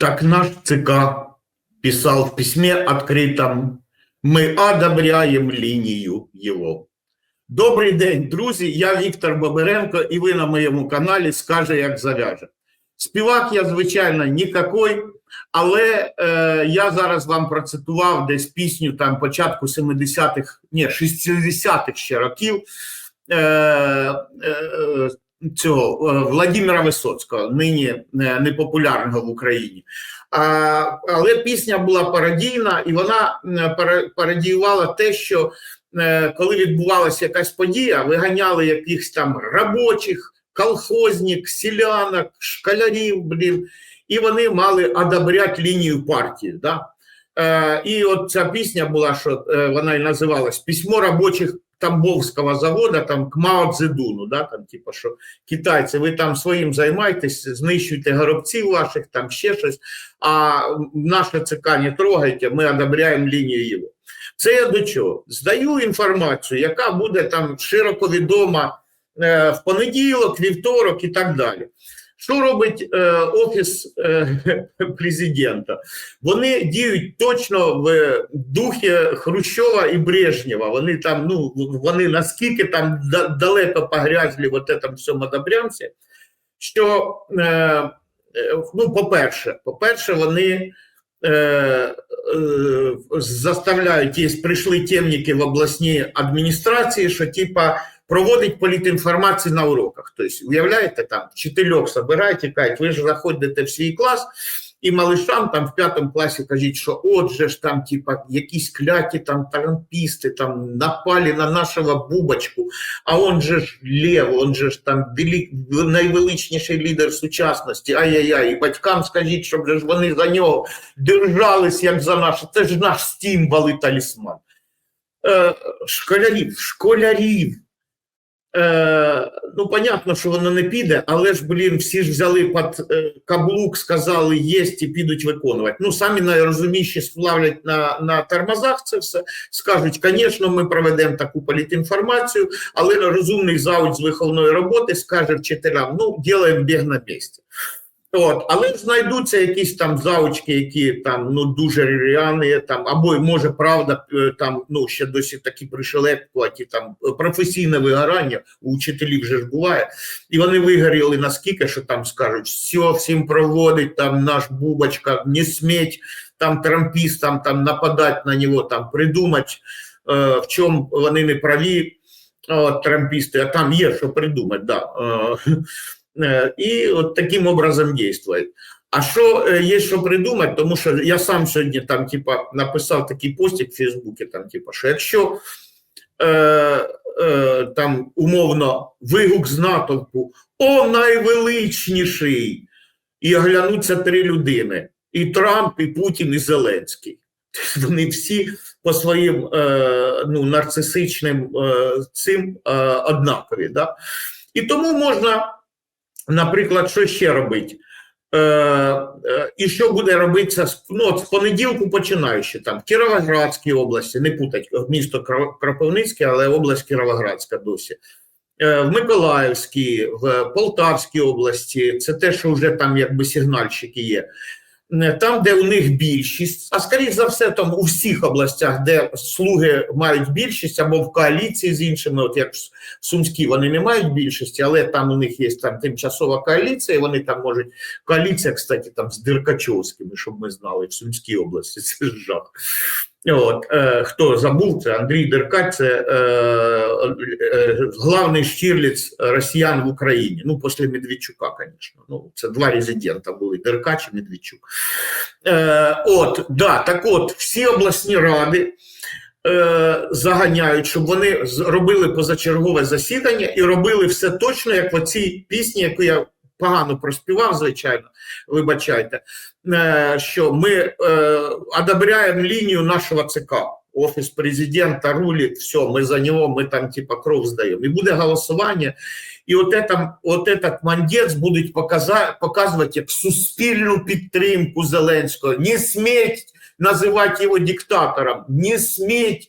Так наш ЦК писал в письме открытом, мы одобряем линию его. Добрий день, друзі. Я Віктор Бабиренко, і ви на моєму каналі скаже, як зав'яже. Співак я, звичайно, нікакой, але е, я зараз вам процитував десь пісню там початку 70-х, ні, 60-х ще років е, е, цього е, Владимира Висоцького, нині е, непопулярного в Україні. Але пісня була пародійна, і вона пародіювала те, що е, коли відбувалася якась подія, виганяли якихось там робочих, колхозник, селянок, школярів, блін, і вони мали одобряти лінію партії. Да? І от ця пісня була, що вона і називалась Письмо робочих Тамбовського заводу там к Мао Цзедуну, да, там, типу, що китайці, ви там своїм займайтесь, знищуйте горобців ваших, там ще щось, а наше ЦК не трогайте, ми одобряємо лінію його. Це я до чого? Здаю інформацію, яка буде там широко відома е, в понеділок, вівторок і так далі. Що робить е, Офіс е, президента? Вони діють точно в духі Хрущова і Брежнєва. Вони там, ну, вони наскільки там да- далеко погрязли в этом всьому одобрянці, що, е, е, ну, по-перше, по-перше, вони е, е, заставляють, є, прийшли темники в обласній адміністрації, що типа проводить політінформацію на уроках. Тобто, уявляєте, там вчительок собирають і кажуть, ви ж заходите в свій клас, і малишам там в п'ятому класі кажіть, що от же ж там, типа, якісь кляті там тарампісти там напали на нашого бубочку, а он же ж Лев, он же ж там найвеличніший лідер сучасності. Ай-яй-яй, і батькам скажіть, щоб ж вони за нього держались, як за наш. Це ж наш стімбал і талісман. Е, школярів, школярів. Е, ну, понятно, що воно не піде, але ж, блін, всі ж взяли під е, каблук, сказали єсть і підуть виконувати. Ну, самі найрозумніші сплавлять на, на тормозах це все, скажуть, звісно, ми проведемо таку політінформацію, але розумний зауч з виховної роботи скаже вчителям, ну, ділаємо біг на місці. От, але знайдуться якісь там заучки, які там ну дуже ріані, там або може правда е, там ну ще досі такі пришелепкуваті, там е, професійне вигорання у вчителів вже ж буває, і вони вигоріли наскільки, що там скажуть, все, всім проводить там наш бубочка, не сметь там трампістам там нападати на нього, там придумати, е, в чому вони не праві. От, трампісти, а там є що придумати, да. Е, Е, і от таким образом дійствує. А що е, є що придумати, тому що я сам сьогодні там, типа, написав такий постік в Фейсбуці, там, типа, що якщо е, е, там умовно вигук з натовпу о найвеличніший, і оглянуться три людини: і Трамп, і Путін, і Зеленський. Вони всі по своїм е, ну, нарцисичним е, цим е, однакові. Да? І тому можна наприклад, що ще робить? Е, е, і що буде робитися з- ну, з понеділку починаючи там Кіровоградській області, не путать місто Кро- Кропивницьке, але область Кіровоградська досі. Е, в Миколаївській, в Полтавській області, це те, що вже там якби сигнальщики є. Е, Там, де у них більшість, а скоріш за все, там у всіх областях, де слуги мають більшість або в коаліції з іншими, от як в Сумській, вони не мають більшості, але там у них є там тимчасова коаліція, і вони там можуть. Коаліція, кстати, там з Деркачовськими, щоб ми знали, в Сумській області, це жах. От, е, хто забув, це Андрій Деркач, це е, е, главний штірліць росіян в Україні. Ну, після Медведчука, звісно. Ну, це два резидента були: Деркач і Медведчук. Е, от, да, так от, всі обласні ради е, заганяють, щоб вони з- робили позачергове засідання і робили все точно, як в оцій пісні, яку я погано проспівав, звичайно, вибачайте, е, що ми е, одобряємо лінію нашого ЦК. Офіс президента рулить, все, ми за нього, ми там типа кров здаємо. І буде голосування, і от, это, от этот мандець будуть показувати як суспільну підтримку Зеленського. Не сміть називати його диктатором, не сміть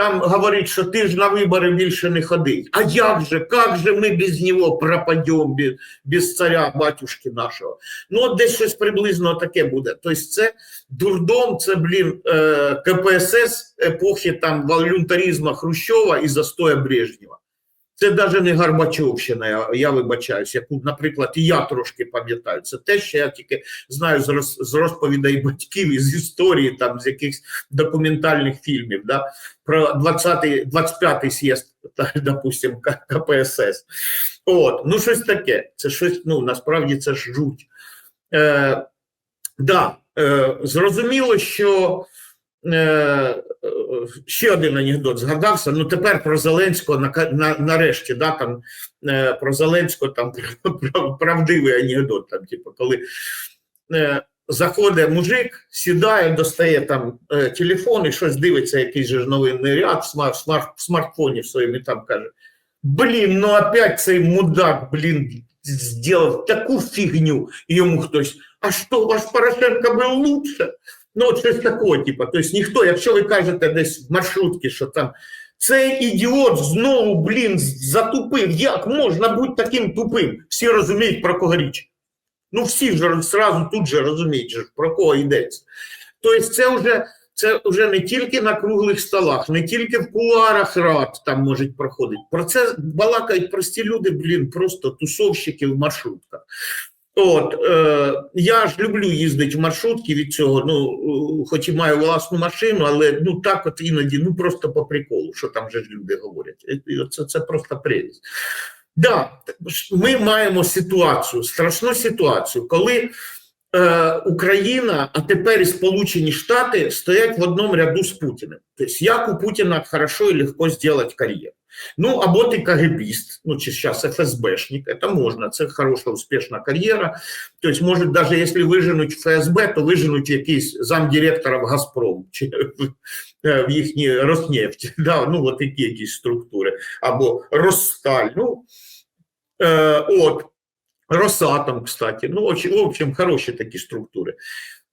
там говорить, що ти ж на вибори більше не ходи. А як же, як же ми без нього пропадемо, без, без царя, батюшки нашого? Ну, от десь щось приблизно таке буде. Тобто, це дурдом, це, блін, е, КПСС епохи там волюнтаризму Хрущова і застоя Брежнєва. Це навіть не Горбачовщина, я, я вибачаюсь, яку, наприклад, і я трошки пам'ятаю. Це те, що я тільки знаю з, роз, з розповідей батьків і з історії, там, з якихось документальних фільмів, да, про 20-й, 25-й з'їзд, та, допустим, К- КПСС. От, ну щось таке. Це щось, ну, насправді це ж жуть. Е, да, е, зрозуміло, що ще один анекдот згадався. Ну тепер про Зеленського на, на, нарешті, да, там, е, про Зеленського там правдивий анекдот, там, типу, коли е, заходить мужик, сідає, достає там е, телефон і щось дивиться, якийсь же новинний ряд в, смарт, смарт, в смартфоні своїм і там каже: Блін, ну опять цей мудак, блін, зробив таку фігню, і йому хтось. А що, ваш Порошенко був лучше? Ну, щось такого, типу. Тобто ніхто, якщо ви кажете десь в маршрутці, що там цей ідіот знову, блін, затупив. Як можна бути таким тупим? Всі розуміють, про кого річ. Ну, всі ж зразу тут же розуміють, про кого йдеться. Тобто, це вже, це вже не тільки на круглих столах, не тільки в кулуарах рад там можуть проходити. Про це балакають прості люди, блін, просто тусовщики в маршрутках. От, е, я ж люблю їздити в маршрутки від цього, ну, е, хоч і маю власну машину, але ну так от іноді, ну просто по приколу, що там же ж люди говорять. Це, це просто прелість. Да, ми маємо ситуацію, страшну ситуацію, коли е, Україна, а тепер і Сполучені Штати стоять в одному ряду з Путіним. Тобто, як у Путіна хорошо і легко зробити кар'єру. Ну, або ти КГБист, ну, чи сейчас ФСБшник, это можно, це хороша, успішна кар'єра. Тобто, може, навіть якщо виженуть ФСБ, то виженуть якийсь замдиректора в Газпром, чи в їхній Роснефть, да, ну, от такі якісь структури, або Россталь, ну, е, от, Росатом, кстати, ну, в общем, хороші такі структури.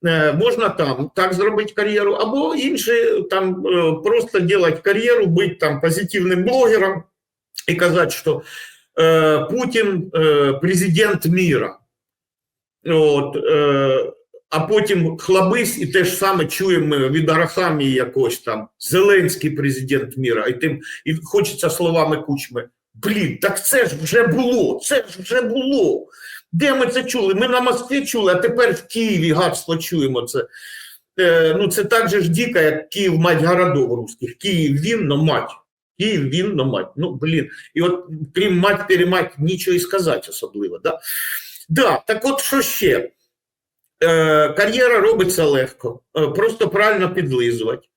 Е, Можна там так зробити кар'єру, або інше там е, просто робити кар'єру, бути там позитивним блогером і казати, що е, Путін е, президент міра. От, е, а потім хлабись, і те ж саме чуємо від Арахамії якось там Зеленський президент міра, і тим і хочеться словами кучми. Блін, так це ж вже було, це ж вже було. Де ми це чули? Ми на Москві чули, а тепер в Києві гадство чуємо це. Е, ну, це так же ж дико, як Київ мать городов русських. Київ він, но мать. Київ він, но мать. Ну, блін. І от крім мать, перемать, нічого і сказати особливо. Да? Да, так от що ще? Е, кар'єра робиться легко, е, просто правильно підлизувати.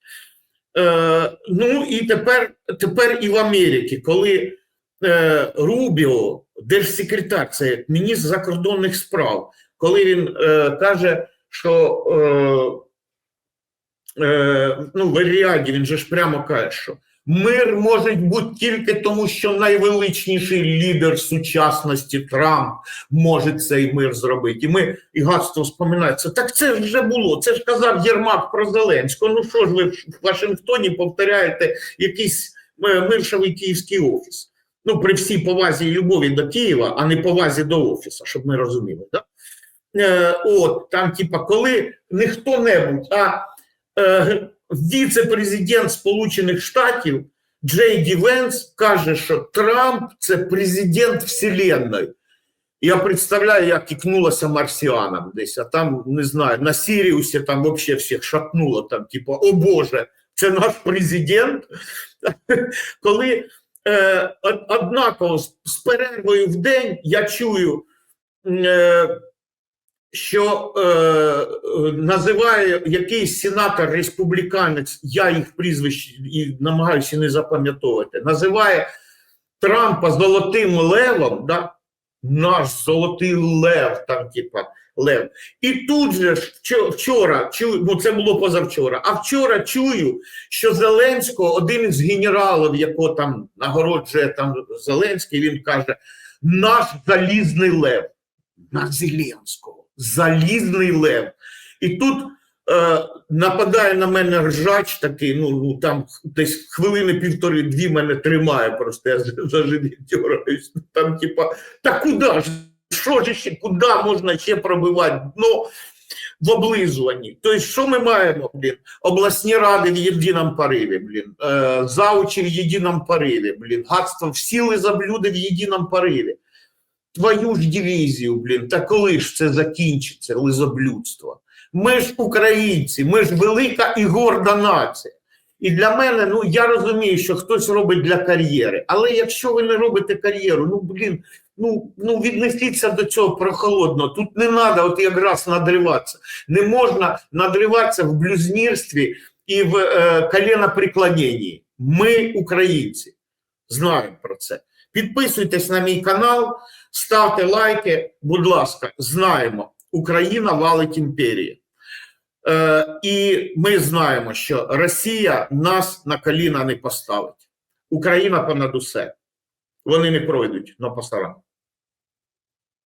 Е, ну і тепер, тепер і в Америці, коли е, Рубіо, держсекретар, це міністр закордонних справ, коли він е, каже, що е, е, ну, в Еріаді він же ж прямо каже, що мир може бути тільки тому, що найвеличніший лідер сучасності Трамп може цей мир зробити. І ми і гадство вспоминається. Так це вже було. Це ж казав Єрмак про Зеленського. Ну що ж ви в Вашингтоні повторяєте якийсь е, миршовий київський офіс? Ну, при всій повазі і любові до Києва, а не повазі до офісу, щоб ми розуміли. Да? Е, от там, типа, коли не хто-небудь, а е, віце-президент Сполучених Штатів Джей Ді Венс каже, що Трамп це президент Вселенної. Я представляю, як ікнулося марсіанам десь, а там, не знаю, на Сіріусі там взагалі всіх шатнуло, там, типу, о Боже, це наш президент. Коли е, однаково з, з перервою в день я чую, е, що е, називає якийсь сенатор республіканець, я їх прізвищ і намагаюся не запам'ятовувати, називає Трампа золотим левом, да? наш золотий лев, там, типа, лев. І тут же вчора, чую, ну це було позавчора, а вчора чую, що Зеленського, один із генералів, якого там нагороджує там Зеленський, він каже: наш залізний лев на Зеленського. Залізний лев. І тут Е, нападає на мене ржач такий, ну, ну там десь хвилини півтори-дві мене тримає, просто я за за. Там, типа, та куди ж? Що ж ще, куди можна ще пробивати? Ну, в облизуванні. Тобто, що ми маємо, блін? Обласні ради в єдиному пориві, блін, е, заучі в єдиному пориві, блін, гадство всі лизоблюди в єдиному пориві. Твою ж дивізію, блін, та коли ж це закінчиться, лизоблюдство? Ми ж українці, ми ж велика і горда нація. І для мене, ну я розумію, що хтось робить для кар'єри, але якщо ви не робите кар'єру, ну блін, ну, ну віднесіться до цього прохолодно. Тут не треба от якраз надриватися. Не можна надриватися в блюзнірстві і в е, коленопреклоненні. Ми, українці, знаємо про це. Підписуйтесь на мій канал, ставте лайки, будь ласка, знаємо, Україна валить імперії. Е, і ми знаємо, що Росія нас на коліна не поставить. Україна понад усе. Вони не пройдуть на пасаран.